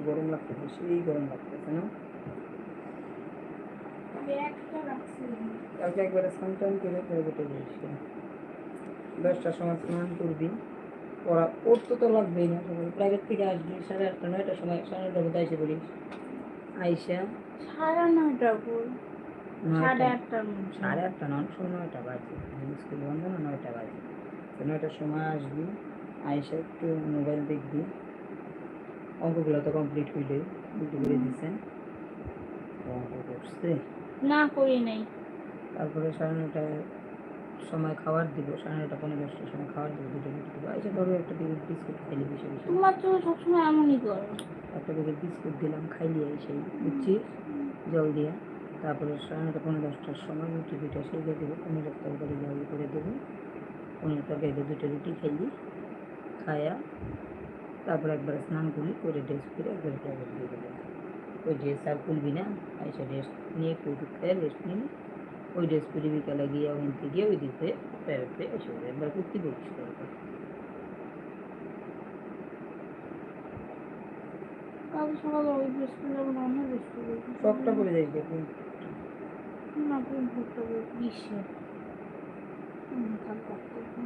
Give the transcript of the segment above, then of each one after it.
গরম লাগতেছে সেই গরম লাগতেছে না? কালকে একবারে স্নান করে দশটার সময় স্নান করবি। পড়া পড়তে তো লাগবেই না সকাল প্রাইভেট থেকে আসবি সাড়ে আটটা নয়টার সময় সাড়ে নয়টার মধ্যে এসে পড়িস আইসা? সাড়ে নয়টা করে সাড়ে আটটার সাড়ে আটটা নয় নয়টা বাজে। স্কুল বন্ধ না নয়টা বাজে। নয়টার সময় আসবি আইসা একটু মোবাইল দেখবি। অঙ্কগুলো তো কমপ্লিট হইলে উল্টো করে দিচ্ছেন অঙ্ক করছে। না করি নাই। তারপরে সাড়ে নটায় সময় খাবার দিব সাড়ে নটা পনেরো দশটার সময় খাবার দিব দুটো রুটি দিব। আইসা ধরো একটা প্যাকেট বিস্কুট খাইলে বেশি বেশি তোমার তো সবসময় এমনই করো। একটা প্যাকেট বিস্কুট দিলাম খাইলে সেই বুঝছিস জল দিয়ে। তারপরে সাড়ে নটা পনেরো দশটার সময় রুটি দুটো সেজে দেবো পনেরো তরকারি জল করে দেবো। পনেরো তরকারিতে দুটো রুটি খাইলি খায়া তারপরে একবার স্নান করলি করে ড্রেস করে একবার দিয়ে ওই ড্রেস আর খুলবি না এসে ড্রেস নিয়ে একটু খেয়ে রেস্ট নিবি ওই ড্রেস পরে বিকালে গিয়ে ওখান থেকে গিয়ে ওই দিকে পেয়ে এসে একবার কুর্তি করছিস কাল সকালে ওই ড্রেস করে যাব না অন্য ড্রেস করে সবটা করে যাই দেখুন না বিশ্বে থাক করতে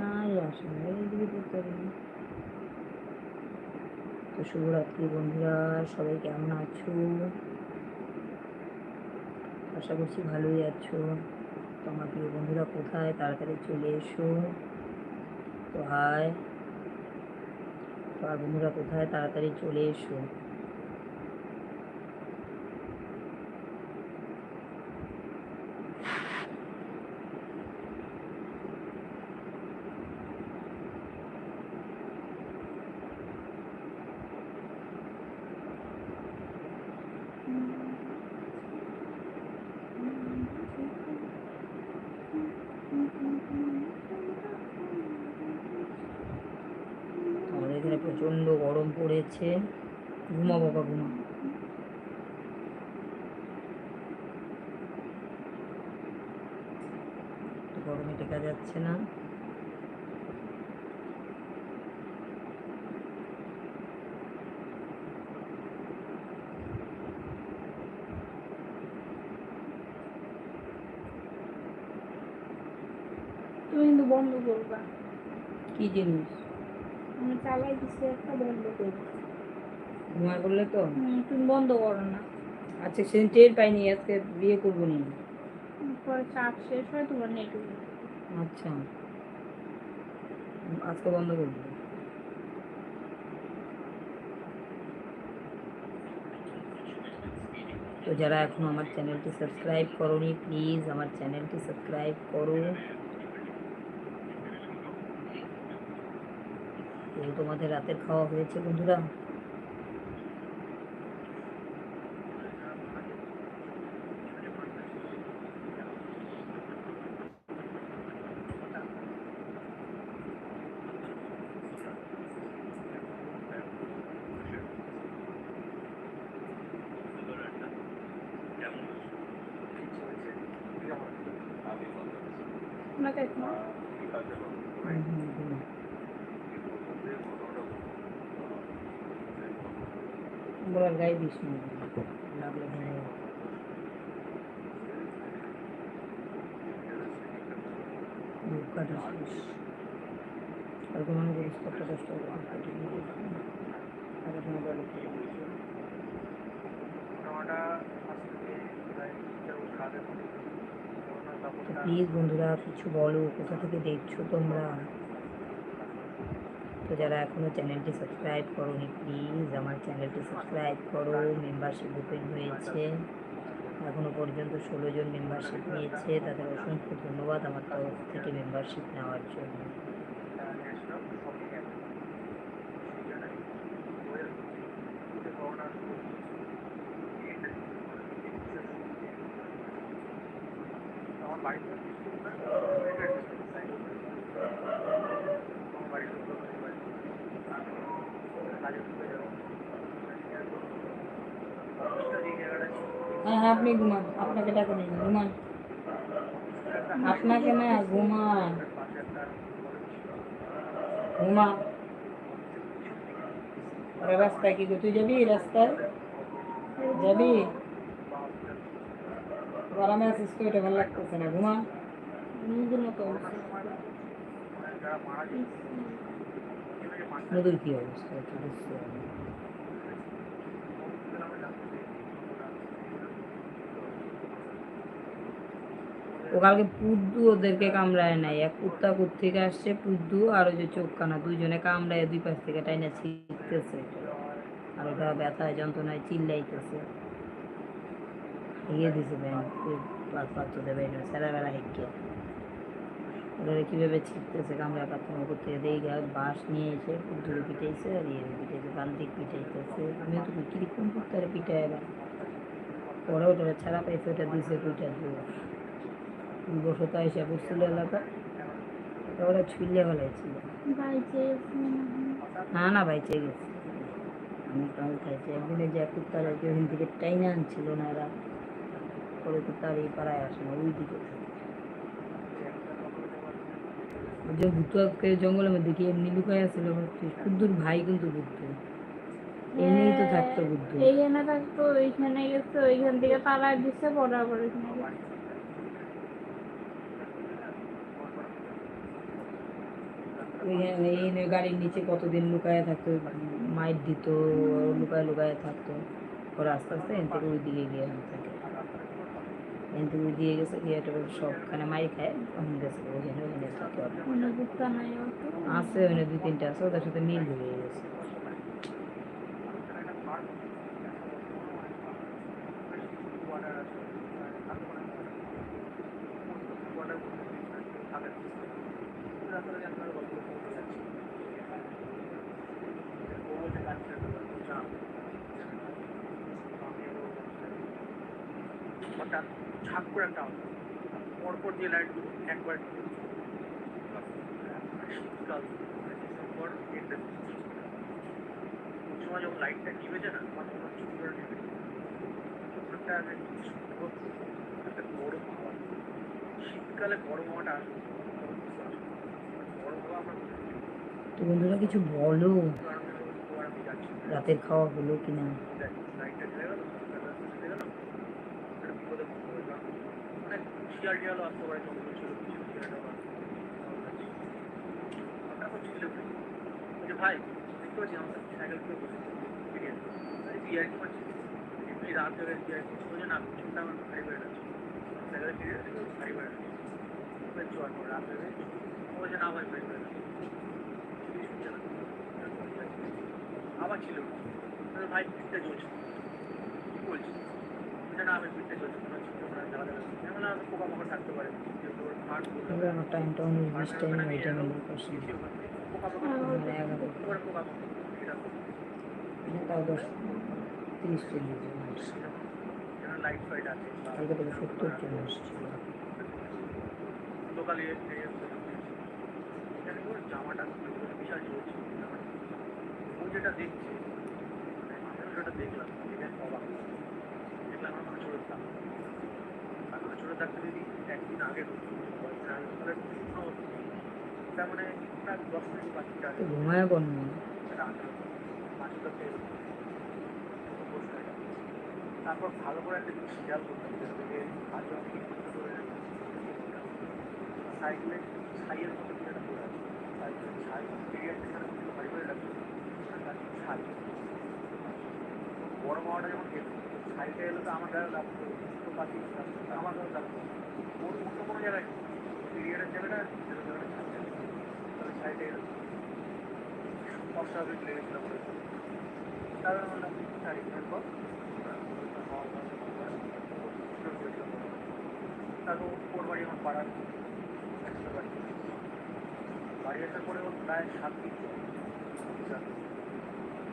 নাই আসে না এইদিকে দেখতে পারি না। তো শুভরাত্রি বন্ধুরা, সবাই কেমন আছো? আশা করছি ভালোই আছো। তোমার প্রিয় বন্ধুরা কোথায়? তাড়াতাড়ি চলে এসো। তো হায় তোমার বন্ধুরা কোথায়? তাড়াতাড়ি চলে এসো আমাদের এখানে প্রচণ্ড গরম পড়েছে। ঘুমা বাবা ঘুমা গরমে টেকা যাচ্ছে না। তুমি কিন্তু বন্ধ করবা। কি জিনিস? চালাই দিচ্ছি একটা বন্ধ করব ঘুমায় করলে তো? তুমি বন্ধ করো না। আচ্ছা সেদিন টের পাইনি আজকে বিয়ে করব নি। পরে চাপ শেষ হয় তোমার নেট আচ্ছা। আজকে বন্ধ করব তো যারা এখনও আমার চ্যানেলটি সাবস্ক্রাইব করোনি প্লিজ আমার চ্যানেলটি সাবস্ক্রাইব করো। তো তোমাদের রাতের খাওয়া হয়েছে বন্ধুরা হুম। বলার গায়ে লাগলে শেষ। করিস প্লিজ বন্ধুরা কিছু বলো কোথা থেকে দেখছ তোমরা? তো যারা এখনও চ্যানেলটি সাবস্ক্রাইব করোনি, প্লিজ আমার চ্যানেলটি সাবস্ক্রাইব করো। মেম্বারশিপ ওপেন হয়েছে এখনও পর্যন্ত ষোলো জন মেম্বারশিপ নিয়েছে। তাদের অসংখ্য ধন্যবাদ আমার তরফ থেকে মেম্বারশিপ নেওয়ার জন্য আমার বাড়িতে আমার বাড়িতে কাজে ঢুকে যাব এই জায়গাটা হ্যাঁ হ্যাঁ আপনি ঘুমান আপনাকে ডাকে নেই ঘুমান। আপনাকে না ঘুমান। পাশে একটা ঘুমা আরে রাস্তায় কি গো? তুই যাবি রাস্তায়? যাবি? এবার আমি আসিস তো এটা ভালো লাগতেছে না ঘুমা নিজের মতো অবস্থা। যারা মারা যায় নদীর কি অবস্থা একটু বুঝতে হবে ও কালকে পুদ্দু ওদেরকে কামড়ায় নাই। এক কুত্তা থেকে আসছে পুদ্দু আর ওই যে চোখখানা, দুইজনে কামড়ায় দুই পাশ থেকে টাইনা ছিটতেছে। আর ওটা ব্যথায়, যন্ত্রণায় চিল্লাইতেছে। এগিয়ে দিছে ব্যাংক পাঁচ পাঁচ দেবে সেরা বেলা হেঁকে ওরা কীভাবে ছিটতেছে কামড়া পাত্র করতে দিয়ে গিয়ে বাঁশ নিয়ে এসে পুদ্দুরে পিটাইছে আর ইয়ে পিটাইছে বান্দিক পিটাইতেছে। আমিও তো কীরকম কুত্তারে পিটাই এবার পরে ওটা ছাড়া পাইছে, ওটা দিছে দুইটা দোষ? বসত এসে পড়ছিল এলাকা। ওরা ভাই না না ভাই চেয়ে গেছে কাল খাইছি। একদিনে যে কুত্তারা থেকে টাইনা আনছিল না এরা পরে এই পাড়ায় আসে না ওই দিকে যে ভূতকে জঙ্গলের মধ্যে কি এমনি লুকাই আছিল? কুদ্দুর ভাই কিন্তু বুদ্ধ এমনিই তো থাকতো বুদ্ধ এইখানে থাকতো ওইখানে গেছে ওইখান থেকে তারা দিচ্ছে ওইখানে এই গাড়ির নিচে কতদিন লুকায় থাকতো মাইট দিত লুকায় লুকায় থাকতো। ওর আস্তে আস্তে এন থেকে ওই দিকে গিয়ে থাকে। এন থেকে ওই দিকে গেছে গিয়ে একটা সবখানে মাই খায় তখন গেছে থাকে। নাই অত আছে ওখানে দু তিনটা আছে ওদের সাথে মিল হয়ে গেছে হঠাৎ ঝাঁক করে একটা আওয়াজ। পরপর যে লাইটগুলো একবার শীতকাল ডিসেম্বর এন্ডের ওই সময় যখন লাইটটা নিভেছে না আমার মনে হচ্ছে পুরো নিভে ওটা আমি সুন্দর একটা গরম হাওয়া শীতকালে গরম হাওয়াটা আসে গরম হাওয়া আমার তো বন্ধুরা কিছু বলো কারণে ওর আমি যাচ্ছি রাতের খাওয়া হলো কিনা লাইটটা চলে গেল চলে গেল একটা বিপদে পড়লাম মানে শিয়াল টিয়ালও আসতে পারে জঙ্গল ছিল কিছু শিয়ালটাও আসতে পারে। তারপর ছিল যে ভাই দেখতে পাচ্ছি আমার সাইকেল করে বসে বেরিয়ে বিআর কি পাচ্ছি এমনি রাত ধরে বিআর কি বলছে না পিছনটা আমার ভারী বেড়ে যাচ্ছে সাইকেলে ফিরে যাচ্ছে ভারী বেড়ে যাচ্ছে চল রাত ধরে ও বলছে না ভাই ভারী বেড়ে যাচ্ছে আবার ছিল। ভাই পিঠটা চলছে। কি বলছি? বলছে না আমি পিঠটা চলছে মনে হচ্ছে তোমরা খেলা খেলা আমি আমি পোকা থাকতে পারে। আমার বিশ টাইম ওই টাইমে তাও দশ তিরিশ চল্লিশ জন আসছে যেন লাইট ফাইট আছে। কালকে থেকে সত্তর জন লোকালি জামাটা বিশাল চলছে ও যেটা দেখছে সেটা দেখলাম দেখে আমি অবাক দেখলাম আমার ছোটো থাক আমার ছোটো থাকতে যদি একদিন আগে তার মানে প্রায় দশ মিনিট বাচ্চা তো ঘুমায় বন্য তারপর ভালো করে একটা জিনিস খেয়াল করতে হবে যে পাঁচজন থেকে সাইকেলে ছাইয়ের মতো কিছু একটা পড়ে আছে ছাই ছাই এরিয়ার যেখানে বাড়ি করে রাখছে তার ছাই বড় মাওয়াটা যখন গেল ছাইটা এলো তো আমার গায়ে লাগতো তো পাখি আমার গায়ে লাগতো ওর অন্য কোনো জায়গায় এরিয়ার জায়গাটা তাহলে ছাইটা এলো। অস্বাভাবিক লেগেছিল বলে। তারপরে বললাম ছাই পর তারপর ওর বাড়ি আমার পাড়ার একটা বাড়ি। বাড়ি আসার পরে ওর প্রায় সাত দিন।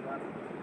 সাত দিন।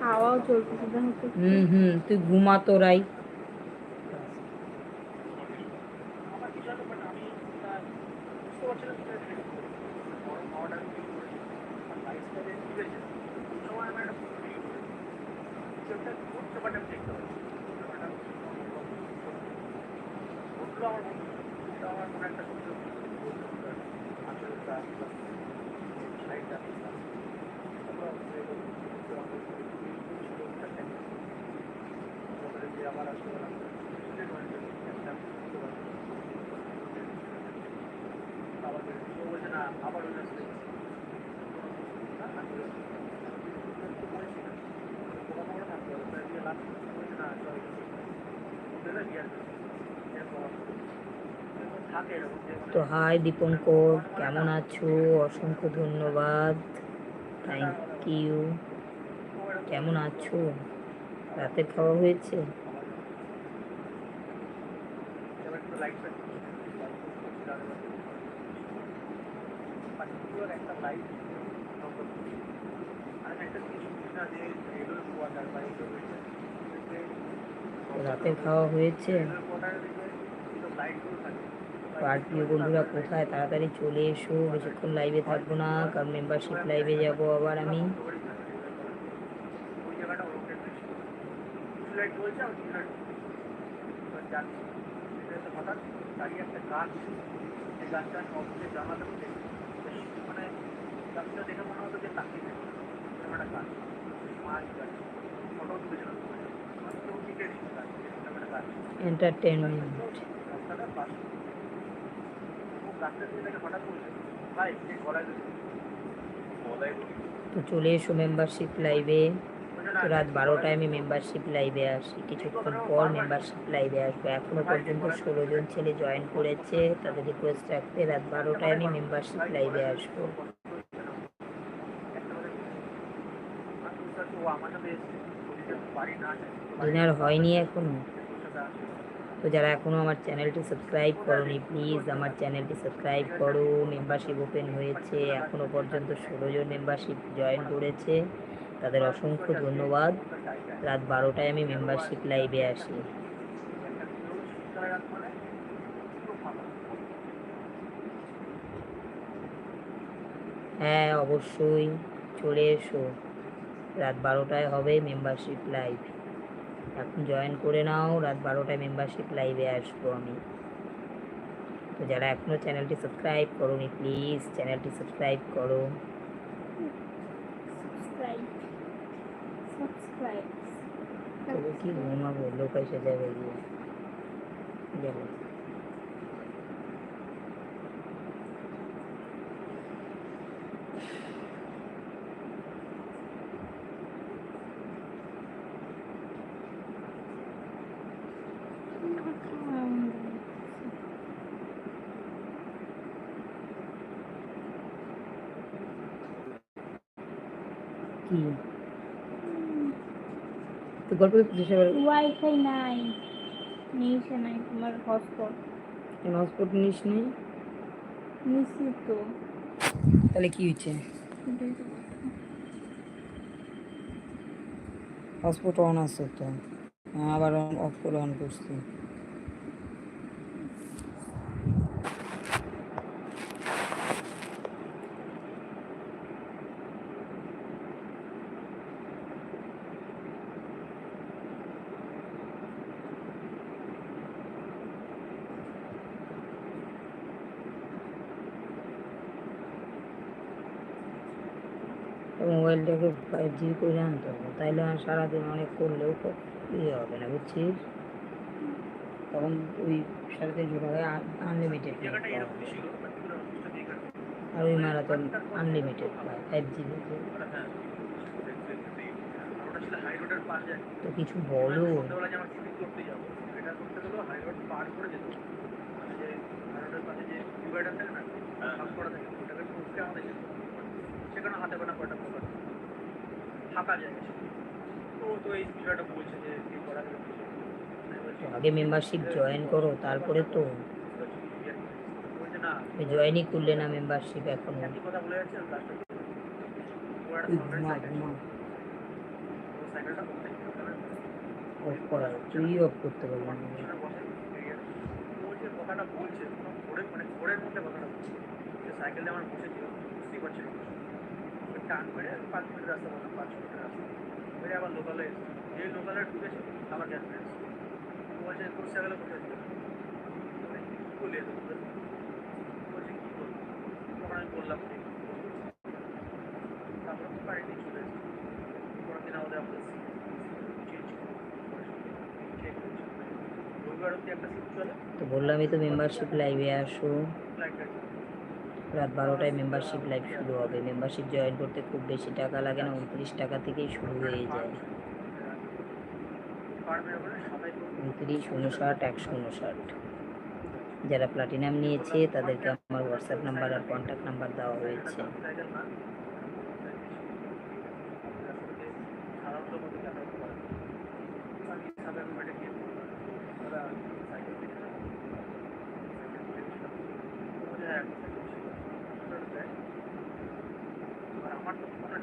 হাওয়াও চলতেছে হুম হুম তুই ঘুমাতো রাই আমার কিছু একটা বাট আমি আহ, বুঝতে পারছিলাম যে এটা ঠিক করে। বড় খাওয়াটা আমি ঠিক করেছি আর লাইফটা যে ঠিক আছে ওই সময় আমি একটা ফিল করেছি কিছু একটা ঘটছে বাট আমি দেখতে পাচ্ছি ঘটলো আমার বন্ধু ওটা আমার মনে একটা সুন্দর আসলে সাইডটা যে আমার আসলে আবার ও বলছে না আবার ওই আসলে থাকে এরকম যে তো হাই দীপঙ্কর কেমন আছো? অসংখ্য ধন্যবাদ। থ্যাংক ইউ কেমন আছো? রাতে খাওয়া হয়েছে? রাতে খাওয়া লাইট তো আর প্রিয় বন্ধুরা কোথায় তাড়াতাড়ি চলে এসো বেশিক্ষণ লাইভে থাকবো না কারণ মেম্বারশিপ লাইভে যাব আবার আমি ওই জায়গাটা ওরকম একটা ছিল কিছু লাইট বলছে আমি কিছু লাইট যাচ্ছি সেটাতে হঠাৎ দাঁড়িয়ে একটা গাছ সেই গাছটা আমি অফিসে জানাতে বসে মানে গাছটা দেখে মনে হতো যে তাকিয়ে দেখো এরকম একটা গাছ মাছ গাছ ফটো তুলেছিলাম মানে কেউ টিকে গাছ এরকম একটা গাছ এন্টারটেনমেন্ট তো চলে এসো মেম্বারশিপ লাইভে তো রাত বারোটায় আমি মেম্বারশিপ লাইভে আসি। কিছুক্ষণ পর মেম্বারশিপ লাইভে আসব। এখনও পর্যন্ত ষোলো জন ছেলে জয়েন করেছে। তাদের রিকোয়েস্ট রাখতে রাত বারোটায় আমি মেম্বারশিপ লাইভে আসব। ডিনার হয়নি এখনও। তো যারা এখনও আমার চ্যানেলটি সাবস্ক্রাইব করোনি, প্লিজ আমার চ্যানেলটি সাবস্ক্রাইব করো। মেম্বারশিপ ওপেন হয়েছে এখনও পর্যন্ত ষোলো জন মেম্বারশিপ জয়েন করেছে। তাদের অসংখ্য ধন্যবাদ। রাত বারোটায় আমি মেম্বারশিপ লাইভে আসি। হ্যাঁ অবশ্যই। চলে এসো। রাত বারোটায় হবে মেম্বারশিপ লাইভ। এখন জয়েন করে নাও রাত বারোটায় মেম্বারশিপ লাইভে আসব আমি। তো যারা এখনও চ্যানেলটি সাবস্ক্রাইব করোনি প্লিজ চ্যানেলটি সাবস্ক্রাইব করো। কি ঘুমাবো লোক এসে যাবে গিয়ে। যাব কি তো গল্প ওয়াইফাই নাই নিচে নাই তোমার হটস্পট কেন হটস্পট নিস নি নিচে তো। তাহলে কি হচ্ছে হটস্পট অন আছে তো। আবার অফ করে অন করছি। মোবাইলটাকে ফাইভ জি করে আনতে হবে তাইলে আর সারাদিন অনেক করলেও ইয়ে হবে না, বুঝছিস? তখন ওই সাড়ে তিনশো টাকায় আনলিমিটেড কাটে আর ওই মারাথন আনলিমিটেড পায় ফাইভ জিবি তো কিছু বলো। সেখানে হাতে গোনা দোকান ফাঁকা জায়গা ছিল। তো তো এই বিষয়টা বলছে যে কি করা আগে মেম্বারশিপ জয়েন করো তারপরে তো জয়েনই করলে না মেম্বারশিপ এখনও। কথা বলে যাচ্ছে অফ করা তুই অফ করতে পারবি না। কথাটা বলছে মানে ঘোরের মধ্যে কথাটা বলছে সাইকেলে আমার বসেছিল বুঝতেই টান মেরে পাঁচ মিনিট রাস্তা বললাম পাঁচ মিনিটের রাস্তা। মেরে আবার লোকালে এসেছি। যে লোকালে ঢুকেছে আবার গ্যাস মেরেছে ও বলছে তোর সাইকেলে কোথায় ছিল? মানে কি করলি বলছে কি করব তখন আমি বললাম তারপরে তো বাড়ি নিয়ে চলে এসেছি। কোনোদিন আমাদের আমাদের চেঞ্জ চেক রবিবার অব্দি একটা সিট চলে। তো বললামই তো মেম্বারশিপ লাইভে আসো। গাড়ি রাত বারোটায় মেম্বারশিপ লাইভ শুরু হবে। মেম্বারশিপ জয়েন করতে খুব বেশি টাকা লাগে না, উনত্রিশ টাকা থেকেই শুরু হয়ে যায়। উনত্রিশ, উনষাট, একশো উনষাট। যারা প্লাটিনাম নিয়েছে, তাদেরকে আমার হোয়াটসঅ্যাপ নাম্বার আর কন্ট্যাক্ট নাম্বার দেওয়া হয়েছে সাইকেল না সাধারণত মধ্যে টাকা করে আমি সাবেক মেটে গিয়ে ওরা সাইকেল কিনে না সাইকেল কিনেছিলাম বলে হ্যাঁ একটা সাইকেল ছিল ওটা দেয় এবার আমার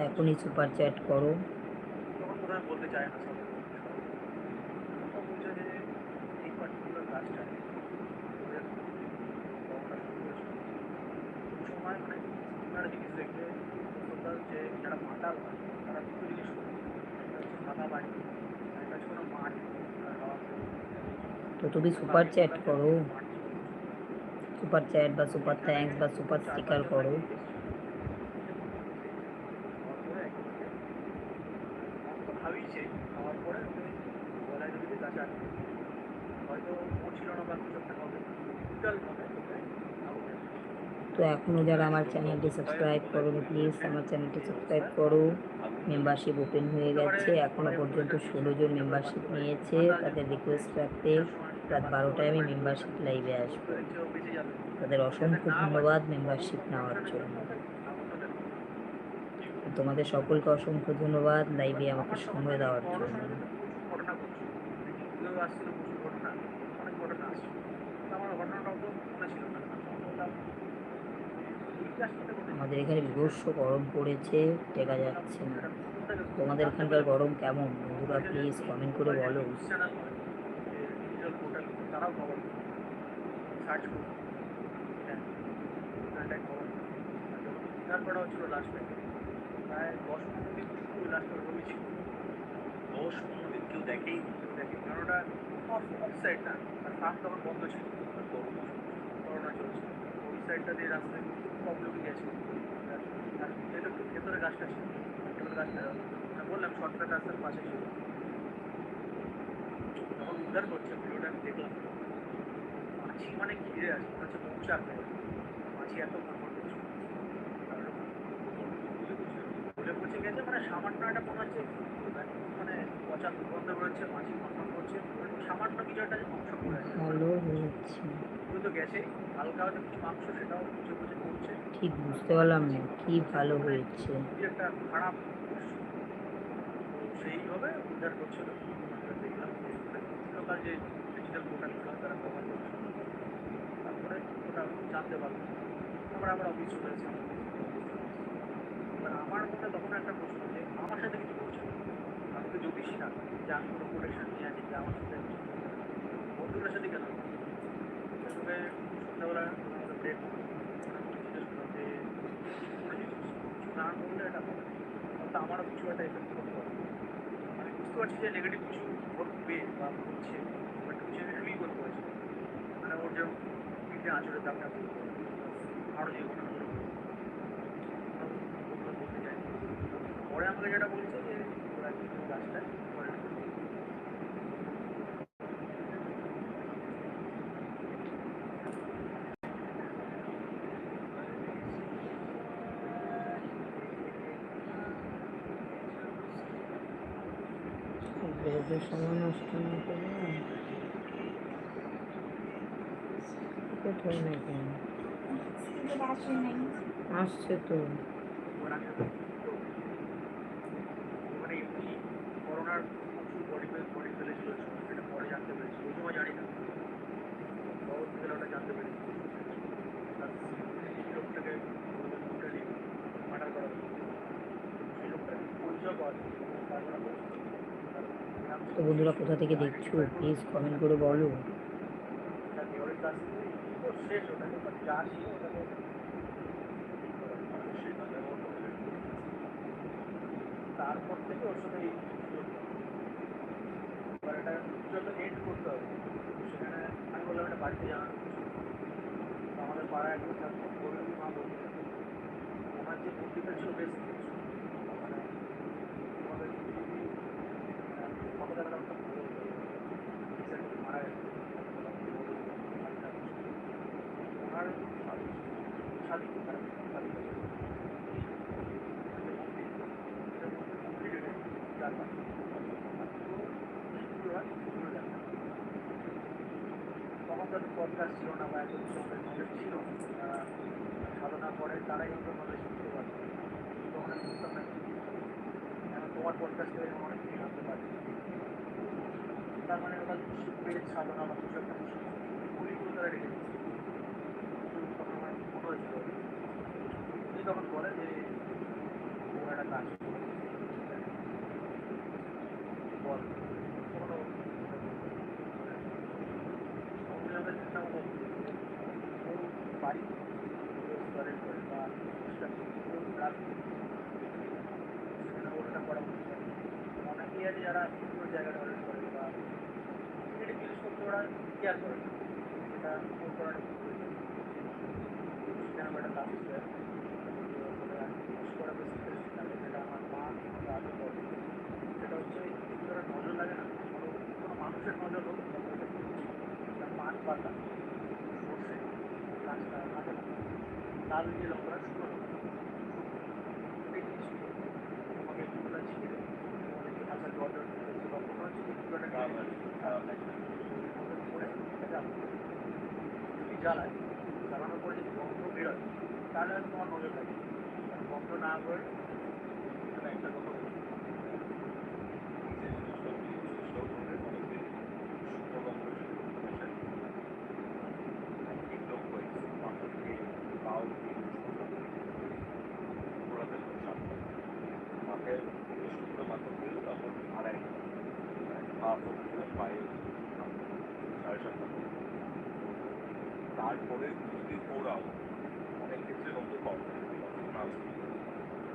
আর একটা হচ্ছে কোনো মাঠ। আর হাওয়া তো তুমি সুপার চ্যাট করো। সুপার চ্যাট বা সুপার থ্যাঙ্কস বা সুপার স্টিকার করো ভাবিছে খাওয়ার পরে ওই গলায় নদীতে গাছ আছে হয়তো ও ছিল না বা কিছু একটা হবে বিকাল হবে তো এখনও যারা আমার চ্যানেলটি সাবস্ক্রাইব করোনি, প্লিজ আমার চ্যানেলটি সাবস্ক্রাইব করো। মেম্বারশিপ ওপেন হয়ে গেছে, এখনও পর্যন্ত ষোলো জন মেম্বারশিপ নিয়েছে, তাদের রিকোয়েস্ট রাখতে রাত বারোটায় আমি মেম্বারশিপ লাইভে আসব। তাদের অসংখ্য ধন্যবাদ মেম্বারশিপ নেওয়ার জন্য। তোমাদের সকলকে অসংখ্য ধন্যবাদ লাইভে আমাকে সময় দেওয়ার জন্য ঘটনা ঘটছে কেউ আসছিল প্রচুর ঘটনা অনেক ঘটনা আসছে তো আমার ঘটনাটাও তো মনে ছিল না বললাম, এই কাজটাতে কোথায় আমাদের এখানে বিভৎস গরম পড়েছে টেকা যাচ্ছে না। তোমাদের এখানকার গরম কেমন? বন্ধুরা প্লিজ কমেন্ট করে বলো। লাস্ট ওরকমই ছিল পনেরো দিন কেউ দেখেই দেখেনি কারণ অফ বন্ধ ছিল করোনা চলছে সাইডটা দিয়ে রাস্তায় গেছে আর আর একটু ভেতরে গাছটা ছিল ভেতরে গাছটা। বললাম শর্টকাট রাস্তার পাশে ছিল। যখন উদ্ধার করছে, ভিডিওটা আমি দেখলাম। মাছি মানে ঘিরে আছে মনে হচ্ছে মৌচাক মাছি এত কামড় করছে আর ভুলে গেছে। মানে সামান্য একটা মনে হচ্ছে পচা দুর্গন্ধ রয়েছে মাছি কামড় করছে। মানে সামান্য কিছু একটা অংশ পড়ে আছে। ভালো হয়েছে। হালকা হয়তো কিছু মাংস সেটাও করছে। ঠিক বুঝতে পারলাম না কি ভালো হয়েছে। একটা খারাপ সেইভাবে উদ্ধার করছিল। দেখলাম যে লোকাল যে ডিজিটাল পোর্টালগুলো তারা তারপরে ওটা জানতে পারব তারপরে আবার অফিস চলে এসেছি। এবার আমার মনে তখন একটা প্রশ্ন যে আমার সাথে কিছু করছে না। আমি যে আমি কোনো প্রোটেকশন নিয়ে আছি যে আমার সাথে বন্ধুদের সাথে কেন তবে সন্ধ্যাবেলা আমাদের ব্রেক জিজ্ঞেস করলাম যে না করলে এটা হবে। তো আমারও কিছু একটা এফেক্ট করতে পারে। আমি বুঝতে পারছি যে নেগেটিভ কিছু ঘটবে বা হচ্ছে বাট কিছু আমি করতে পারছি। মানে ওর যেরকম পিঠে আঁচড়ে দাগটা আরও যে ঘটনাগুলো পরে আমাকে যেটা বলছে যে ওরা কিন্তু গাছটা পরে সময় নষ্ট না করে কোথায় না কেন? নাই। আসছে তো ওরা কিন্তু মানে এমনি করোনার প্রচুর বডি বডি ফেলেছিল সেটা পরে জানতে পেরেছি ওই সময় জানি না পরবর্তীকালে ওটা জানতে পেরেছি তার সেই লোকটাকে টোটালি মার্ডার করা হয়েছে। সেই লোকটাকে পরিচয় পাওয়া যায় তারপরে তার নাম তো বন্ধুরা কোথা থেকে দেখছ? প্লিজ কমেন্ট করে বলো। তারপর থেকে ওর সাথে করতে হবে সেখানে আমি বললাম এটা বাড়িতে আমাদের পাড়ায় একজন মা ওনার যে ছিল বেশ কিছু মানে আমাদের যদি মানে কত টাকা দামটা ভালো হতো রিসেন্টলি মারা গেছে ওনার শাদি শাদি শাদি তখন তো পডকাস্ট ছিল না বা একজন সঙ্গে নলেজ ছিল তারা সাধনা করে তারাই নলেজ শিখতে পারত তখন আমি বুঝতাম না কি এখন তোমার পডকাস্ট আমি অনেক কিছু জানতে পারছি তার মানে ওটা পেজ সাধনা বা কিছু একটা ওইগুলো তারা রেখে দিচ্ছে তখন আমার মনে হয়েছিল উনি তখন বলে যে ও একটা কাজ করে। বল কোনো অভিযোগের চেষ্টা মতো ও বাড়ি স্তরের করে বা রাত সেখানে ওটা করা উচিত নয়। অনেকেই আছে যারা পুরো জায়গা টয়লেট করে বা এটা জিনিসপত্র কেয়ার করে। এটা ওর করাটা সেখানে একটা কাজ ছিল করা যেটা আমার মা আমাকে আগে বলে সেটা হচ্ছে ভিতরে নজর লাগে না মানুষের নজর হোক পান পাতা সর্ষে কাঁচটা কাঁচা লাল যে লঙ্কাটা শুকনো লঙ্কা জিনিসগুলো তোমাকে একটুটা ছিঁড়ে যে কাঁচা জল দিতে বা কোনো একটু একটা করে এটা জ্বালানো। যদি জ্বালায় জ্বালানোর পরে যদি গন্ধ বেরোয়। তাহলে তোমার নজর লাগে গন্ধ না করে এখানে একটা কথা বলি তারপরে যদি ওরাও অনেক ক্ষেত্রে নতুন পাওয়া যায় না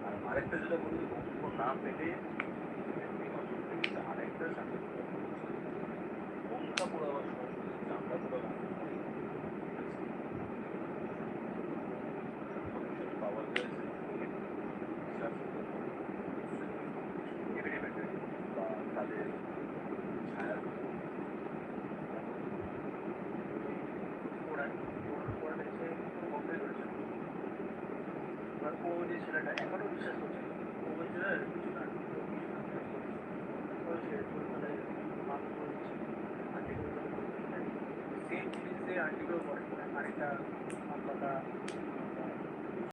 আর আরেকটা যেটা বলি বন্ধুত্ব না পেলে সাথে বন্ধুটা পুরো আবার সংস্কৃতি চামড়া পুরো